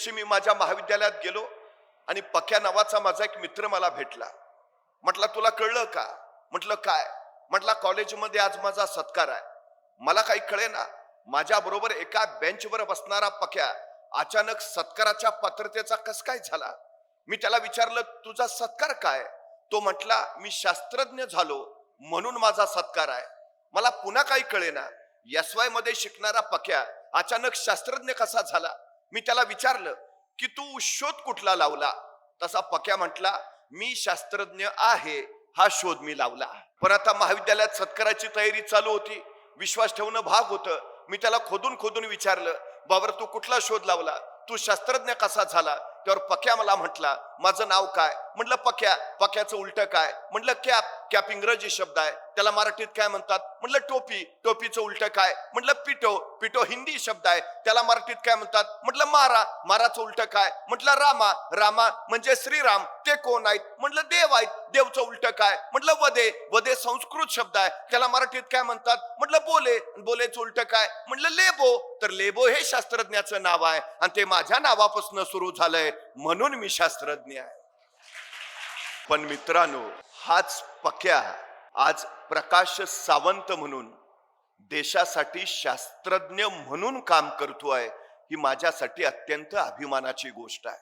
दिवशी मी माझ्या महाविद्यालयात गेलो आणि पक्या नावाचा माझा एक मित्र मला भेटला. म्हटला तुला कळलं का? म्हटलं काय? म्हटला कॉलेजमध्ये आज माझा सत्कार आहे. मला काही कळे ना माझ्या बरोबर एका बेंचवर बसणारा पक्या अचानक सत्काराच्या पात्रतेचा कस काय झाला? मी त्याला विचारलं तुझा सत्कार काय? तो म्हटला मी शास्त्रज्ञ झालो म्हणून माझा सत्कार आहे. मला पुन्हा काही कळेना. एस वायमध्ये शिकणारा पक्या अचानक शास्त्रज्ञ कसा झाला? मी त्याला विचारलं की तू शोध कुठला लावला? तसा पक्या म्हटला मी शास्त्रज्ञ आहे हा शोध मी लावला. पण आता महाविद्यालयात सत्काराची तयारी चालू होती. विश्वास ठेवणं भाग होतं. मी त्याला खोदून खोदून विचारलं बाबर तू कुठला शोध लावला? तू शास्त्रज्ञ कसा झाला? त्यावर पक्या मला म्हटला माझं नाव काय? म्हटलं पक्या पक्याचं उलट काय? म्हटलं कॅप. कॅप इंग्रजी शब्द आहे. त्याला मराठीत काय म्हणतात? म्हटलं टोपी. टोपीचं उलट काय? म्हटलं पिटो पिटो हिंदी शब्द आहे. त्याला मराठीत काय म्हणतात? म्हटलं मारा. माराचं उलट काय? म्हटलं रामा. रामा म्हणजे श्रीराम. ते कोण आहेत? म्हटलं देव आहेत. देवचं उलट काय? म्हटलं वदे वदे संस्कृत शब्द आहे. त्याला मराठीत काय म्हणतात? म्हटलं बोले. बोलेचं उलट काय? म्हटलं लेबो. तर लेबो हे शास्त्रज्ञाचं नाव आहे. आणि ते माझ्या नावापासून सुरू झालंय. म्हणून मी शास्त्रज्ञ आहे. पण मित्रांनो हाच पक्या आज प्रकाश सावंत म्हणून देशासाठी शास्त्रज्ञ म्हणून काम करतो आहे ही माझ्यासाठी अत्यंत अभिमानाची गोष्ट आहे.